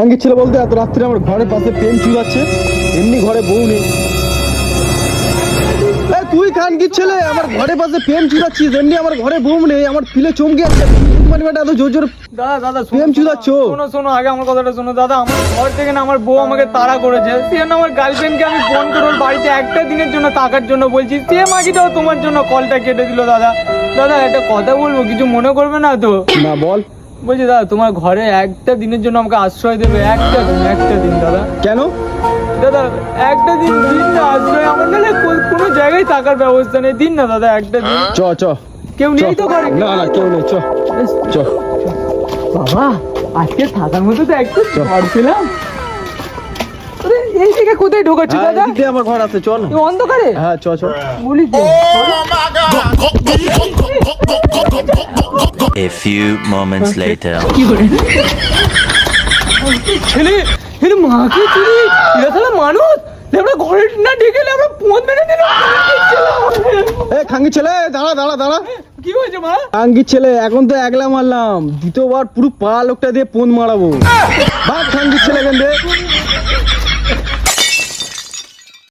আঙ্গি ছিল বলতে এত রাত্রে আমার ঘরের পাশে প্রেম চুলাচ্ছে এমনি ঘরে বউ নেই। তুই খানকি ছেলে আমার ঘরের পাশে প্রেম চুলাচ্ছিস এমনি আমার ঘরে বউ নেই আমার পিলে চমকে আছে। মানে এত জোর জোর দাদা দাদা প্রেম চুদাচ্ছ? শোনো শোনো আগে আমার কথাটা শোনো। দাদা আমার ঘর থেকে না আমার বউ আমাকে তাড়া করেছে। সে জন্য আমার গার্লফ্রেন্ডকে আমি ফোন করে ওর বাড়িতে একটা দিনের জন্য থাকার জন্য বলছি। সে মাগিটাও তোমার জন্য কলটা কেটে দিল দাদা। দাদা একটা কথা বলব কিছু মনে করবে না তো? না বল। বলছি দাদা তোমার ঘরে একটা দিনের জন্য আমাকে আশ্রয় দেবে একটা দিন একটা দিন দাদা। কেন? দাদা একটা দিন দিন না আশ্রয় আমার নাহলে কো- কোনো জায়গায় থাকার ব্যবস্থা নেই। দিন না দাদা একটা দিন। চ চ। কেউ। নেই তো ঘরে? না না কেউ নেই চ। চ। বাবা আজকে থাকার মতো তো একটু ঘর ছিলাম আরে, এই থেকে কোথায় ঢোকাচ্ছি হ্যাঁ, দাদা? এদিক দিয়ে আমার ঘর আছে চল। না অন্ধকারে? হ্যাঁ চ চ। বলিস যে, A few moments later. ছেলে এর মাকে চুরি? এরা তাহলে মানুষ? ঘরে না ডেকে আমরা পোঁত মেরে দিল এ খাঙ্গি ছেলে দাঁড়া দাঁড়া দাঁড়া। কি হয়েছে মা? খাঙ্গি ছেলে এখন তো একলা মারলাম। দ্বিতীয়বার পুরো পা লোকটা দিয়ে পোন মারাবো। ভাগ খাঙ্গি ছেলে এখান দিয়ে